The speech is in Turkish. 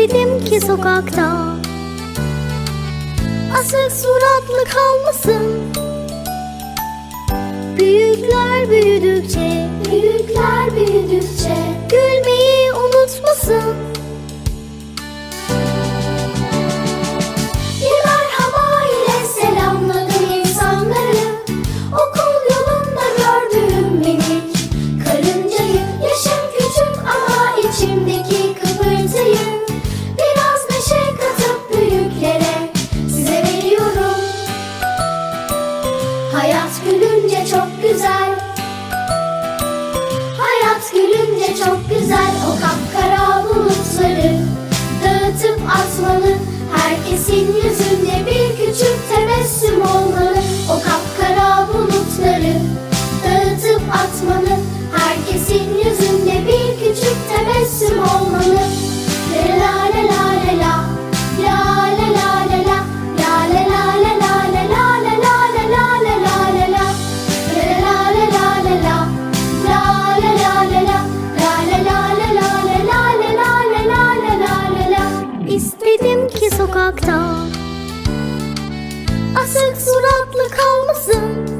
görmedim ki sokakta Asık suratlı kalmasın. Büyükler büyüdükçe Büyükler büyüdükçe Gülmeyi unutmasın. Hayat gülünce çok güzel. Hayat gülünce çok güzel. O kapkara bulutları Dağıtıp atmalı herkesin yüzünü uzakta Asık suratlı kalmasın.